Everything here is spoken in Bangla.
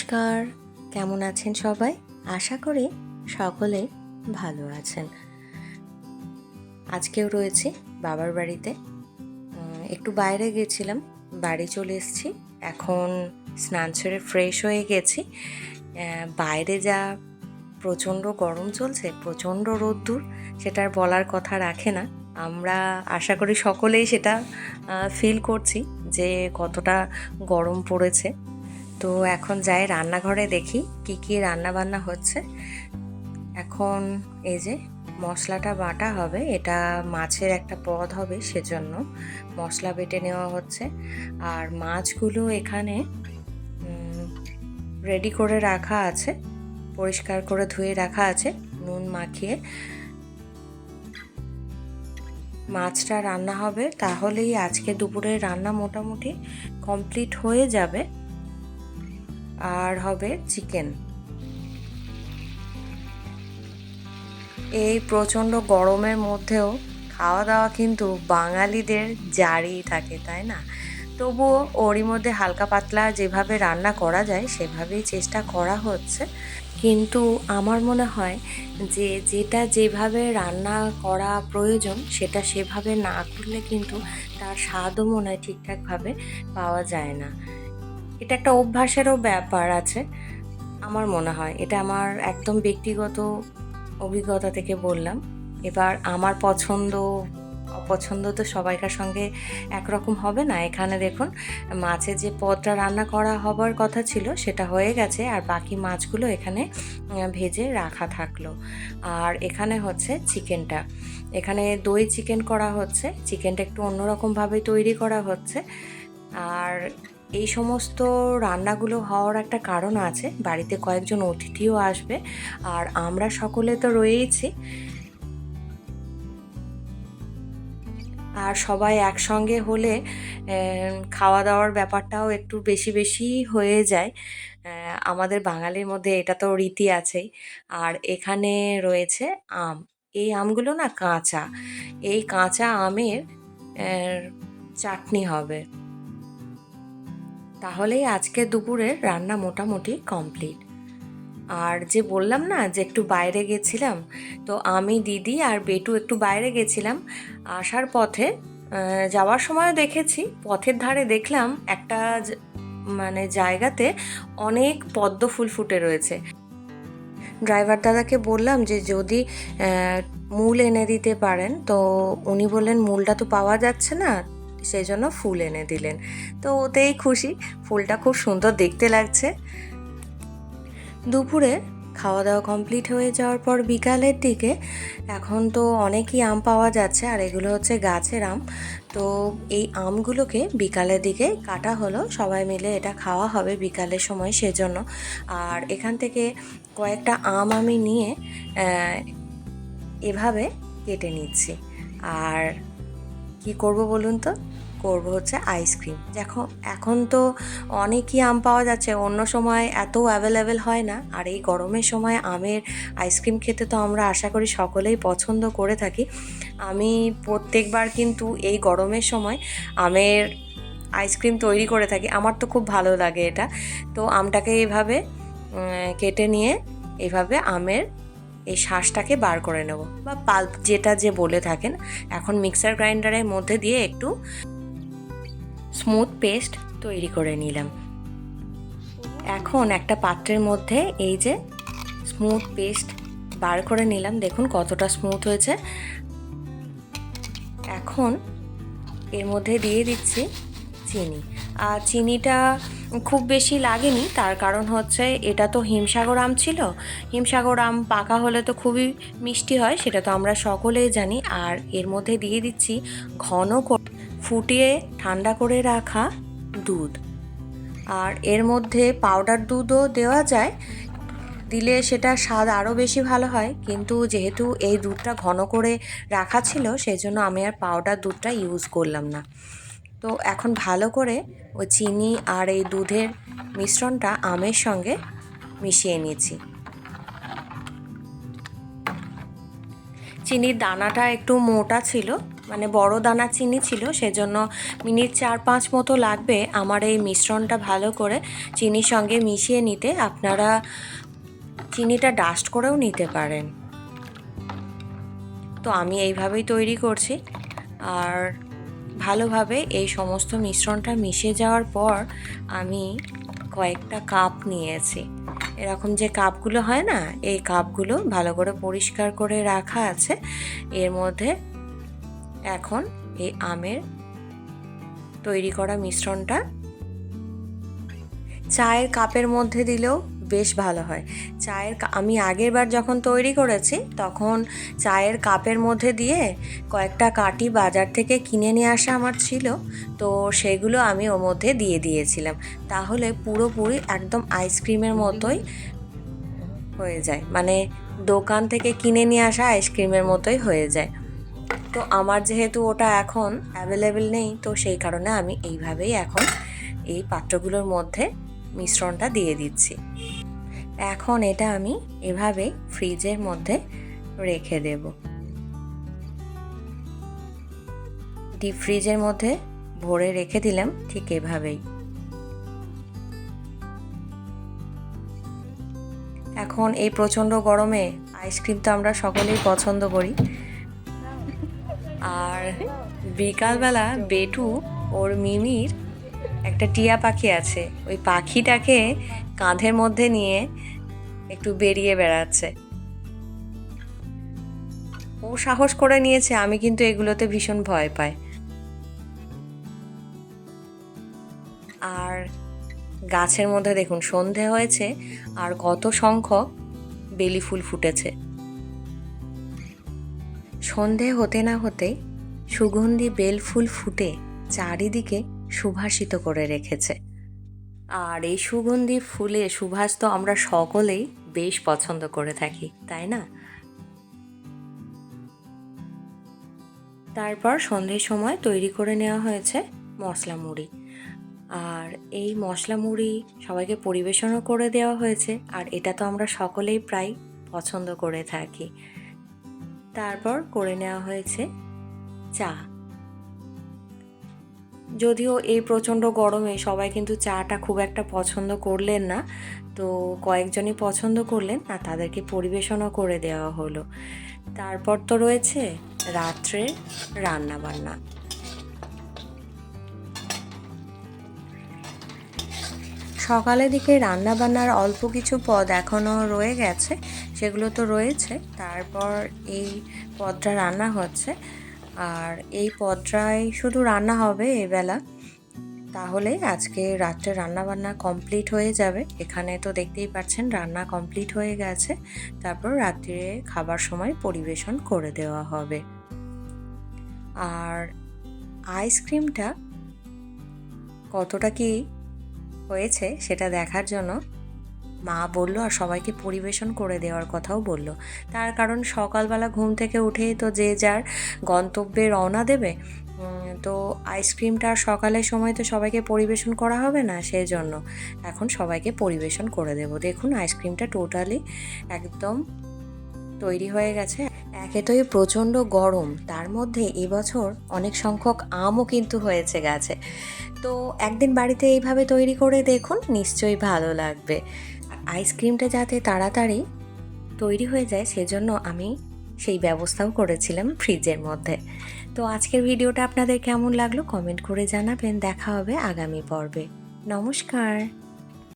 নমস্কার। কেমন আছেন সবাই? আশা করি সকলে ভালো আছেন। আজকেও রয়েছে বাবার বাড়িতে। একটু বাইরে গেছিলাম, বাড়ি চলে এসেছি। এখন স্নান ছেড়ে ফ্রেশ হয়ে গেছি। বাইরে যা প্রচণ্ড গরম চলছে, প্রচণ্ড রোদ্দুর সেটার বলার কথা রাখে না। আমরা আশা করি সকলেই সেটা ফিল করছি যে কতটা গরম পড়েছে। তো এখন যাই রান্নাঘরে দেখি কি কি রান্না বান্না হচ্ছে। এখন এই যে মশলাটা বাটা হবে, এটা মাছের একটা পদ হবে সেজন্য মশলা বেটে নেওয়া হচ্ছে। আর মাছগুলো এখানে রেডি করে রাখা আছে, পরিষ্কার করে ধুয়ে রাখা আছে, নুন মাখিয়ে। মাছটা রান্না হবে, তাহলেই আজকে দুপুরে রান্না মোটামুটি কমপ্লিট হয়ে যাবে। আর হবে চিকেন। এই প্রচণ্ড গরমের মধ্যেও খাওয়া দাওয়া কিন্তু বাঙালিদের জারি থাকে, তাই না? তবুও ওরই মধ্যে হালকা পাতলা যেভাবে রান্না করা যায়, সেভাবেই চেষ্টা করা হচ্ছে। কিন্তু আমার মনে হয় যে, যেটা যেভাবে রান্না করা প্রয়োজন, সেটা সেভাবে না করলে কিন্তু তার স্বাদও মনে হয় ঠিকঠাকভাবে পাওয়া যায় না। এটা একটা অভ্যাসেরও ব্যাপার আছে, আমার মনে হয়। এটা আমার একদম ব্যক্তিগত অভিজ্ঞতা থেকে বললাম। এবার আমার পছন্দ, অপছন্দ তো সবাইকার সঙ্গে একরকম হবে না। এখানে দেখুন, মাছের যে পদটা রান্না করা হবার কথা ছিল, সেটা হয়ে গেছে আর বাকি মাছগুলো এখানে ভেজে রাখা থাকল। আর এখানে হচ্ছে চিকেনটা। এখানে দই চিকেন করা হচ্ছে। চিকেনটা একটু অন্যরকমভাবে তৈরি করা হচ্ছে। আর এই সমস্ত রান্নাগুলো হওয়ার একটা কারণ আছে। বাড়িতে কয়েকজন অতিথিও আসবে, আর আমরা সকলে তো রয়েইছি। আর সবাই একসঙ্গে হলে খাওয়া দাওয়ার ব্যাপারটাও একটু বেশি বেশি হয়ে যায়। আমাদের বাঙালির মধ্যে এটা তো রীতি আছেই। আর এখানে রয়েছে আম। এই আমগুলো না কাঁচা। এই কাঁচা আমের চাটনি হবে। তাহলেই আজকে দুপুরের রান্না মোটামুটি কমপ্লিট। আর যে বললাম না যে একটু বাইরে গেছিলাম, তো আমি, দিদি আর বেটু একটু বাইরে গেছিলাম। আসার পথে যাওয়ার সময় দেখেছি। পথের ধারে দেখলাম একটা মানে জায়গাতে অনেক পদ্ম ফুল ফুটে রয়েছে। ড্রাইভার দাদাকে বললাম যে যদি মূল এনে দিতে পারেন, তো উনি বললেন, মূলটা তো পাওয়া যাচ্ছে না। সেই জন্য ফুল এনে দিলেন। তো ওতেই খুশি, ফুলটা খুব সুন্দর দেখতে লাগছে। দুপুরে খাওয়া দাওয়া কমপ্লিট হয়ে যাওয়ার পর বিকালের দিকে এখন তো অনেকই আম পাওয়া যাচ্ছে, আর এগুলো হচ্ছে গাছের আম। তো এই আমগুলোকে বিকালের দিকে কাটা হলো, সবাই মিলে এটা খাওয়া হবে বিকালের সময় সেজন্য। আর এখান থেকে কয়েকটা আম আমি নিয়ে এভাবে কেটে নিচ্ছি। আর কি করব বলুন তো? করব হচ্ছে আইসক্রিম দেখো, এখন তো অনেকই আম পাওয়া যাচ্ছে, অন্য সময় এত অ্যাভেলেবেল হয় না। আর এই গরমের সময় আমের আইসক্রিম খেতে তো আমরা আশা করি সকলেই পছন্দ করে থাকি। আমি প্রত্যেকবার কিন্তু এই গরমের সময় আমের আইসক্রিম তৈরি করে থাকি। আমার তো খুব ভালো লাগে এটা। তো আমটাকে এইভাবে কেটে নিয়ে এইভাবে আমের এই শ্বাসটাকে বার করে নেব। বা পাল্প যেটা যে বলে থাকেন, এখন মিক্সার গ্রাইন্ডারের মধ্যে দিয়ে একটু স্মুথ পেস্ট তৈরি করে নিলাম। এখন একটা পাত্রের মধ্যে এই যে স্মুথ পেস্ট বার করে নিলাম। দেখুন কতটা স্মুথ হয়েছে। এখন এর মধ্যে দিয়ে দিচ্ছি চিনি। আর চিনিটা খুব বেশি লাগেনি, তার কারণ হচ্ছে এটা তো হিমসাগর আম ছিল। হিমসাগর আম পাকা হলে তো খুবই মিষ্টি হয়, সেটা তো আমরা সকলেই জানি। আর এর মধ্যে দিয়ে দিচ্ছি ঘন করে ফুটিয়ে ঠান্ডা করে রাখা দুধ। আর এর মধ্যে পাউডার দুধও দেওয়া যায়। দিলে সেটা স্বাদ আরও বেশি ভালো হয়। কিন্তু যেহেতু এই দুধটা ঘন করে রাখা ছিল সেই জন্য আমি আর পাউডার দুধটা ইউজ করলাম না। তো এখন ভালো করে ওই চিনি আর এই দুধের মিশ্রণটা আমের সঙ্গে মিশিয়ে নিয়েছি। চিনির দানাটা একটু মোটা ছিল। মানে বড় দানা চিনি ছিল, সেজন্য মিনিট চার পাঁচ মতো লাগবে আমার এই মিশ্রণটা ভালো করে চিনির সঙ্গে মিশিয়ে নিতে। আপনারা চিনিটা ডাস্ট করেও নিতে পারেন। তো আমি এইভাবেই তৈরি করছি। আর ভালোভাবে এই সমস্ত মিশ্রণটা মিশে যাওয়ার পর আমি কয়েকটা কাপ নিয়েছি। এরকম যে কাপগুলো হয় না, এই কাপগুলো ভালো করে পরিষ্কার করে রাখা আছে। এর মধ্যে এখন এই আমের তৈরি করা মিশ্রণটা চায়ের কাপের মধ্যে দিলেও বেশ ভালো হয়। চায়ের আমি আগের বার যখন তৈরি করেছি, তখন চায়ের কাপের মধ্যে দিয়ে কয়েকটা কাটি বাজার থেকে কিনে নিয়ে আসা আমার ছিল, তো সেগুলো আমি ওর মধ্যে দিয়ে দিয়েছিলাম। তাহলে পুরোপুরি একদম আইসক্রিমের মতোই হয়ে যায়। মানে দোকান থেকে কিনে নিয়ে আসা আইসক্রিমের মতোই হয়ে যায়। তো আমার যেহেতু ওটা এখন অ্যাভেলেবেল নেই, তো সেই কারণে আমি এইভাবেই এখন এই পাত্রগুলোর মধ্যে মিশ্রণটা দিয়ে দিচ্ছি। এখন এটা আমি এভাবে ফ্রিজের মধ্যে রেখে দেব। ডিপ ফ্রিজের মধ্যে ভরে রেখে দিলাম ঠিক এভাবেই। এখন এই প্রচণ্ড গরমে আইসক্রিম তো আমরা সকলেই পছন্দ করি। বিকালবেলা বেটু ওর মিমির একটা টিয়া পাখি আছে। ওই পাখিটাকে কাঁধের মধ্যে নিয়ে একটু বেরিয়ে বেড়াচ্ছে। ও সাহস করে নিয়েছে, আমি কিন্তু এগুলোতে ভীষণ ভয় পাই। আর গাছের মধ্যে দেখুন, সন্ধে হয়েছে আর কত সংখ্যক বেলি ফুল ফুটেছে। সন্ধে হতে না হতেই সুগন্ধি বেল ফুল ফুটে চারিদিকে সুভাষিত করে রেখেছে। আর এই সুগন্ধি ফুলে সুভাষ তো আমরা সকলেই বেশ পছন্দ করে থাকি, তাই না? তারপর সন্ধ্যের সময় তৈরি করে নেওয়া হয়েছে মশলা মুড়ি। আর এই মশলা মুড়ি সবাইকে পরিবেশনও করে দেওয়া হয়েছে, আর এটা তো আমরা সকলেই প্রায় পছন্দ করে থাকি। তারপর করে নেওয়া হয়েছে চা। যদিও এই প্রচণ্ড গরমে সবাই কিন্তু চাটা খুব একটা পছন্দ করলেন না, তো কয়েকজনই পছন্দ করলেন আর তাদেরকে পরিবেশনও করে দেওয়া হলো। তারপর তো রয়েছে রাত্রে রান্না বান্না সকালের দিকে রান্না বান্নার অল্প কিছু পদ এখনও রয়ে গেছে, সেগুলো তো রয়েছে। তারপর এই পদটা রান্না হচ্ছে। আর এই পদটাই শুধু রান্না হবে এবেলা তাহলে আজকে রাত্রে রান্না বান্না কমপ্লিট হয়ে যাবে। এখানে তো দেখতেই পাচ্ছেন রান্না কমপ্লিট হয়ে গেছে। তারপর রাত্রে খাবার সময় পরিবেশন করে দেওয়া হবে। আর আইসক্রিমটা কতটা কি হয়েছে সেটা দেখার জন্য মা বলল আর সবাইকে পরিবেশন করে দেওয়ার কথাও বলল। তার কারণ সকালবেলা ঘুম থেকে উঠেই তো যে যার গন্তব্যে রওনা দেবে। তো আইসক্রিমটা আর সকালের সময় তো সবাইকে পরিবেশন করা হবে না, সেই জন্য এখন সবাইকে পরিবেশন করে দেব। দেখুন, আইসক্রিমটা টোটালি একদম তৈরি হয়ে গেছে। একে তো প্রচণ্ড গরম। তার মধ্যে এবছর অনেক সংখ্যক আমও কিন্তু হয়েছে গাছে। তো একদিন বাড়িতে এইভাবে তৈরি করে দেখুন, নিশ্চয়ই ভালো লাগবে। আইসক্রিমটা যাতে তাড়াতাড়ি তৈরি হয়ে যায়, সেজন্য আমি সেই ব্যবস্থাও করেছিলাম ফ্রিজের মধ্যে। তো আজকের ভিডিওটা আপনাদের কেমন লাগল? কমেন্ট করে জানাবেন। দেখা হবে আগামী পর্বে। নমস্কার।